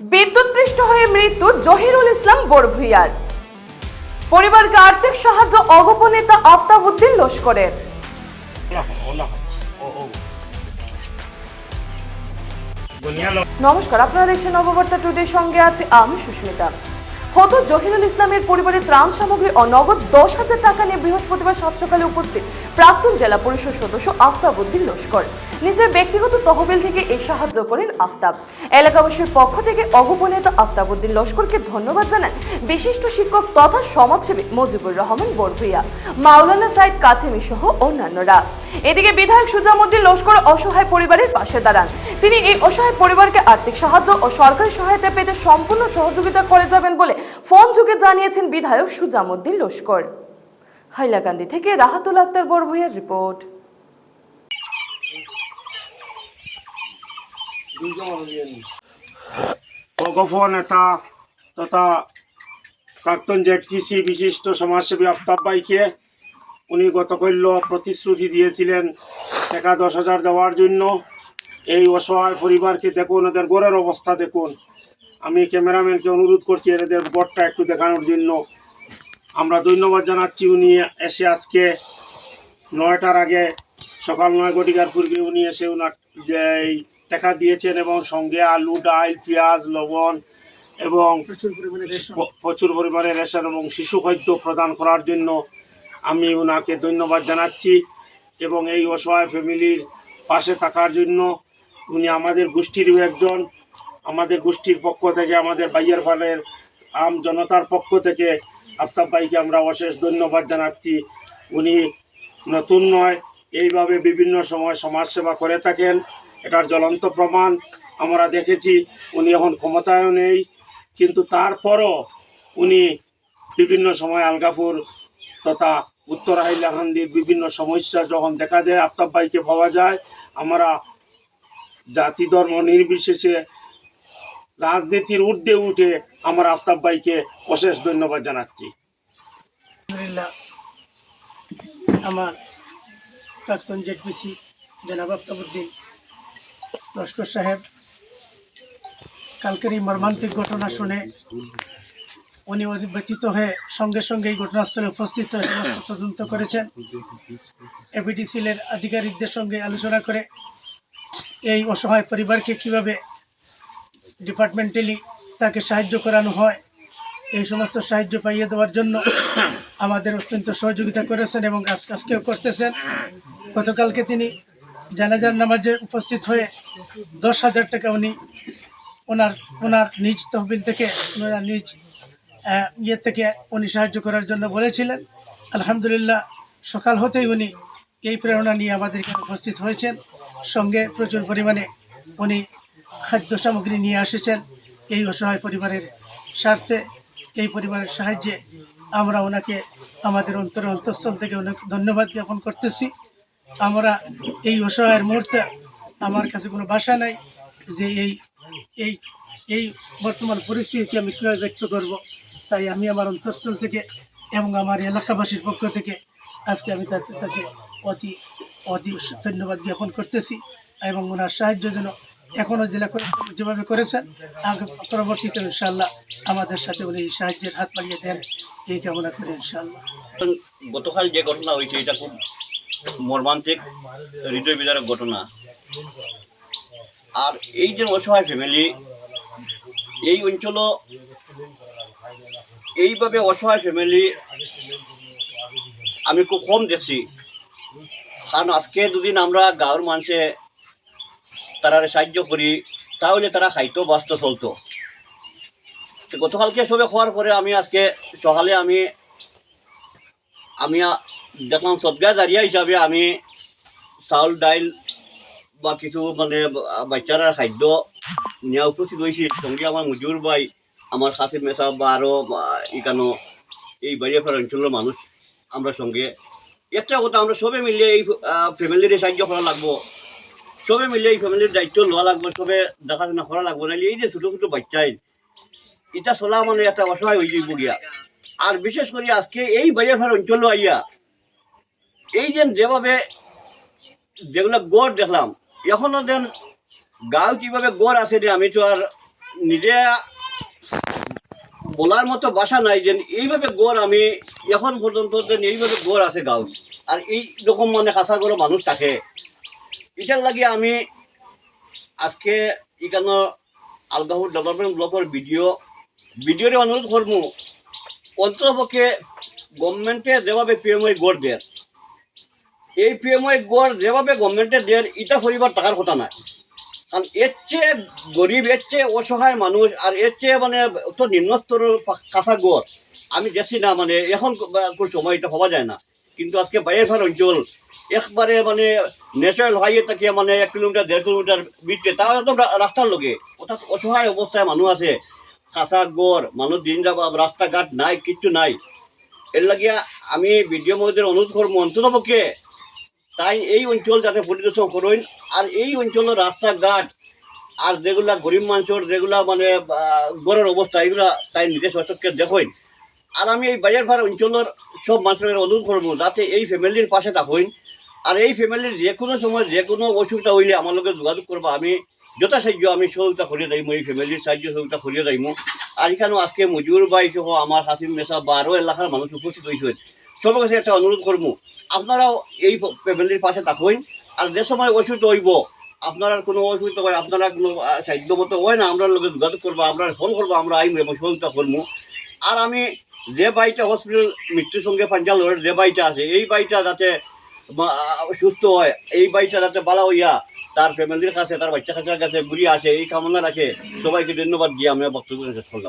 বিদ্যুৎপৃষ্ট হয়ে মৃত্যু জহিরুল ইসলাম বড়ভুইয়ার পরিবারকে আর্থিক সাহায্য অগপ নেতা আফতাব উদ্দিন লস্করের। নমস্কার, আপনারা দেখছেন নববার্তা টুডের সঙ্গে আছে আমি সুস্মিতা। হত জহিরুল ইসলামের পরিবারের ত্রাণ সামগ্রী ও নগদ দশ হাজার টাকা নিয়ে বৃহস্পতিবার সাত সকালে উপস্থিত প্রাক্তন জেলা পরিষদ সদস্য আফতাব উদ্দিন লস্কর। নিজের ব্যক্তিগত তহবিল থেকে এই সাহায্য করেন আফতাব। এলাকাবাসীর পক্ষ থেকে অগোপনেতা আফতাব উদ্দিন লস্করকে ধন্যবাদ জানান বিশিষ্ট শিক্ষক তথা সমাজসেবী মজিবুর রহমান বরভুইয়া, মাওলানা সাইদ কাছেমি সহ অন্যান্যরা। এদিকে বিধায়ক সুজামুদ্দিন লস্কর অসহায় পরিবারের পাশে দাঁড়ান। তিনি এই অসহায় পরিবারকে আর্থিক সাহায্য ও সরকারি সহায়তা পেতে সম্পূর্ণ সহযোগিতা করে যাবেন বলে ফোন যুগে জানিয়েছেন বিধায়ক সুজামুদ্দিন লস্কর। হাইলাকান্দি থেকে রাহাতুল আক্তার বড়ভুইয়ার রিপোর্ট। অগফ নেতা তথা প্রাক্তন জেডপিসি বিশিষ্ট সমাজসেবী আফতাব ভাইকে উনি গতকল্য প্রতিশ্রুতি দিয়েছিলেন টাকা দশ হাজার দেওয়ার জন্য। এই অসহায় পরিবারকে দেখুন, ওদের গড়ের অবস্থা দেখুন। আমি ক্যামেরাম্যানকে অনুরোধ করছি, এদের গড়টা একটু দেখানোর জন্য। আমরা ধন্যবাদ জানাচ্ছি উনি এসে আজকে নয়টার আগে সকাল নয় ঘটিকার পূর্বে উনি এসে ওনার যে এই টাকা দিয়েছেন এবং সঙ্গে আলু ডাল পেঁয়াজ লবণ এবং প্রচুর পরিমাণে রেশন। এবং শিশু খাদ্য প্রদান করার জন্য আমি ওনাকে ধন্যবাদ জানাচ্ছি এবং এই অসহায় ফ্যামিলির পাশে থাকার জন্য উনি আমাদের গোষ্ঠীর একজন। আমাদের গোষ্ঠীর পক্ষ থেকে আমাদের বাইয়ের ফালের আম জনতার পক্ষ থেকে আফতাব ভাইকে আমরা অশেষ ধন্যবাদ জানাচ্ছি। উনি নতুন নয়, এইভাবে বিভিন্ন সময় সমাজসেবা করে থাকেন। এটার জ্বলন্ত প্রমাণ আমরা দেখেছি, উনি এখন ক্ষমতায়ও নেই। কিন্তু তারপরও উনি বিভিন্ন সময় আলগাপুর তথা উত্তর হাইলাকান্দির বিভিন্ন সমস্যা যখন দেখা দেয়, আফতাব ভাইকে পাওয়া যায়, আমরা জাতি ধর্ম নির্বিশেষে রাজনীতির ঊর্ধ্বে উঠে আমার আফতাব ভাইকে অশেষ ধন্যবাদ জানাচ্ছি। আমার প্রাক্তন জেডপিসি জনাব আফতাবুদ্দিন লস্কর সাহেব, কালকের এই মর্মান্তিক ঘটনা শুনে উনি ব্যতীত হয়ে সঙ্গে সঙ্গে এই ঘটনাস্থলে উপস্থিত হয়ে তদন্ত করেছেন। এপিডিসিলের আধিকারিকদের সঙ্গে আলোচনা করে এই অসহায় পরিবারকে কীভাবে ডিপার্টমেন্টালি তাকে সাহায্য করানো হয়। এই সমস্ত সাহায্য পাইয়ে দেওয়ার জন্য আমাদের অত্যন্ত সহযোগিতা করেছেন এবং আজ- আজকেও করতেছেন। গতকালকে তিনি জানাজার নামাজে উপস্থিত হয়ে দশ হাজার টাকা উনি ওনার ওনার নিজ তহবিল থেকে, ওনার নিজ ইয়ে থেকে উনি সাহায্য করার জন্য বলেছিলেন। আলহামদুলিল্লাহ সকাল হতেই উনি এই প্রেরণা নিয়ে আমাদের এখানে উপস্থিত হয়েছেন। সঙ্গে প্রচুর পরিমাণে উনি খাদ্য সামগ্রী নিয়ে এসেছেন এই অসহায় পরিবারের স্বার্থে, এই পরিবারের সাহায্যে আমরা ওনাকে আমাদের অন্তর অন্তঃস্থল থেকে অনেক ধন্যবাদ জ্ঞাপন করতেছি। আমরা এই অসহায়ের মুহূর্তে আমার কাছে কোনো ভাষা নাই যে এই এই এই বর্তমান পরিস্থিতিকে আমি কীভাবে ব্যক্ত করব, তাই আমি আমার অন্তঃস্থল থেকে এবং আমার এলাকাবাসীর পক্ষ থেকে আজকে আমি তাকে অতি অতি ধন্যবাদ জ্ঞাপন করতেছি এবং ওনার সাহায্য যেন এখনও জেলা যেভাবে করেছেন পরবর্তীতে ইনশাল্লাহ আমাদের সাথে উনি সাহায্যের হাত বাড়িয়ে দেন। এই কামনা করে ইনশাল্লাহ গতকাল যে ঘটনা হয়েছে, এটা খুব মর্মান্তিক হৃদয় বিদারক ঘটনা। আর এই যে অসহায় ফ্যামিলি, এই অঞ্চল এইভাবে অসহায় ফ্যামিলি, আমি খুব কম দেখছি। কারণ আজকে দুদিন আমরা গাঁৱৰ মানুষে তারা সাহায্য করি, তাহলে তারা খাইতো বাঁচতো, চলতো। গতকালকে সবে খাওয়ার পরে আমি আজকে সকালে আমি আমি দেখলাম সদগা দাঁড়িয়া হিসাবে আমি চাউল ডাইল বা কিছু মানে বাচ্চারা খাদ্য নেওয়া উপস্থিত হয়েছি সঙ্গে আমার মজুর ভাই আমার কাছে মেসা বা আরও ইকানো, এই বাড়িয়া ফের অঞ্চলের মানুষ আমরা সঙ্গে। একটা কথা আমরা সবে মিলে এই ফ্যামিলির সাহায্য করা লাগবো। সবে মিলে এই ফ্যামিলির দায়িত্ব লওয়া লাগবে, সবে দেখাশোনা করা লাগবে নাহলে এই যে ছোটো ছোটো বাচ্চাই, এটা চলা মানে একটা অসহায় হয়ে যাইব গিয়া। আর বিশেষ করে আজকে এই বাজার অঞ্চল আইয়া, এই যে যেভাবে যেগুলো গড় দেখলাম, এখনও যেন গাঁও কীভাবে গড় আছে রে, আমি তো আর নিজে বলার মতো বাসা নাই যে এইভাবে গড় আমি এখন পর্যন্ত যে এইভাবে গড় আছে গাঁও আর এই রকম মানে কাঁচা গড় মানুষ থাকে। এটার লাগে আমি আজকে এখানে আলগাহুর ডেভেলপমেন্ট ব্লকের ভিডিও ভিডিওরে অনুরোধ করব। অন্ততপক্ষে গভর্নমেন্টে যেভাবে পি এম পিএমআই গড় দেয়, এই পি এম পিএমআই গড় যেভাবে গভর্নমেন্টে দেয় এটা পরিবার টাকার কথা নাই। কারণ এর চেয়ে গরিব, এর চেয়ে অসহায় মানুষ, আর এর চেয়ে মানে তো নিম্নস্তর কাঁচা গড়, আমি দেখছি না মানে এখন সময় এটা ভাবা যায় না। কিন্তু আজকে বাইরের অঞ্চল একবারে মানে ন্যাচারাল হাইওয়ে থেকে মানে এক কিলোমিটার, দেড় কিলোমিটার বিটে তাও একদম রাস্তার লগে। অর্থাৎ অসহায় অবস্থায় মানুষ আছে। কাঁচা গড় মানুষ দিন যাব রাস্তাঘাট নাই, কিচ্ছু নাই। এর লাগিয়া আমি বিডিও মধ্যে অনুরোধ করব অন্ততপক্ষে তাই এই অঞ্চল যাতে পরিদর্শন করুন, আর এই অঞ্চলের রাস্তাঘাট, আর যেগুলা গরিব মানুষের যেগুলা মানে গড়ের অবস্থা, এগুলা তাই নিজে সচক্ষে দেখুন। আর আমি এই বাজার ভাড়া অঞ্চলের সব মানুষের অনুরোধ করব যাতে এই ফ্যামিলির পাশে থাকুন। আর এই ফ্যামিলির যে কোনো সময়, যে কোনো অসুবিধা হইলে আমার লগে যোগাযোগ করব। আমি যথাসাহায্য আমি সহযোগিতা করিয়ে যাইমু এই ফ্যামিলির সাহায্য সহযোগিতা করিয়ে যাইমু আর এখানেও আজকে মজুর বাই সহ আমার হাসিম মেসা বা আরও এলাকার মানুষ উপস্থিত হয়েছেন। সবার কাছে একটা অনুরোধ করব, আপনারাও এই ফ্যামিলির পাশে থাকুন। আর যে সময় অসুবিধা হইব, আপনারা কোনো অসুবিধা হয়, আপনারা কোনো সাহায্য মতো হয় না, আমরা লোকে যোগাযোগ করব, আমরা ফোন করব, আমরা আইন এবং সহযোগিতা করব আর আমি যে বাড়িটা হসপিটাল মৃত্যুর সঙ্গে পাঞ্জাল যে বাড়িটা আছে, এই বাড়িটা যাতে সুস্থ হয়, এই বাড়িটা যাতে বালা হইয়া তার ফ্যামিলির কাছে, তার বাচ্চা কাছে ঘুরিয়ে আছে এই কামনা রাখে। সবাইকে ধন্যবাদ দিয়ে আমি বক্তব্য শেষ করলাম।